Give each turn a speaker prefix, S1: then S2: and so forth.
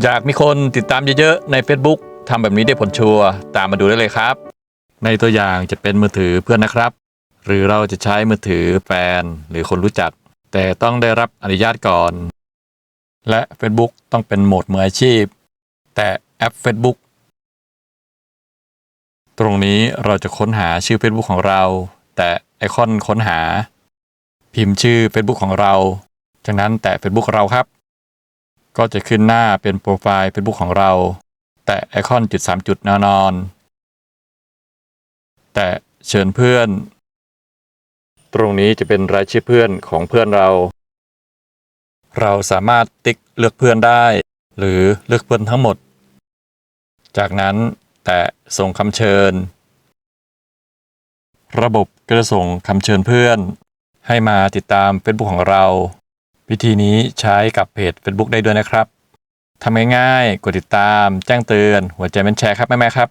S1: อยากมีคนติดตามเยอะๆใน Facebook ทำแบบนี้ได้ผลชัวร์ตามมาดูได้เลยครับ ในตัวอย่างจะเป็นมือถือเพื่อนนะครับ หรือเราจะใช้มือถือแฟนหรือคนรู้จัก แต่ต้องได้รับอนุญาตก่อน และ Facebook ต้องเป็นโหมดมืออาชีพ แต่แอป Facebook ตรงนี้เราจะค้นหาชื่อ Facebook ของเรา แต่ไอคอนค้นหา พิมพ์ชื่อ Facebook ของเรา จากนั้นแตะ Facebook เราครับ ก็จะขึ้นหน้าเป็นโปรไฟล์ Facebook ของเรา แตะไอคอนจุด3จุดแนวนอน แตะเชิญเพื่อน ตรงนี้จะเป็นรายชื่อเพื่อนของเพื่อนเรา เราสามารถติ๊กเลือกเพื่อนได้ หรือเลือกเพื่อนทั้งหมด จากนั้นแตะส่งคำเชิญ ระบบก็จะส่งคำเชิญเพื่อน ให้มาติดตาม Facebook ของเรา วิธีนี้ใช้กับเพจ Facebook ได้ด้วยนะครับทำง่ายๆ กดติดตาม แจ้งเตือน หัวใจเป็นแชร์ครับแม่ๆครับ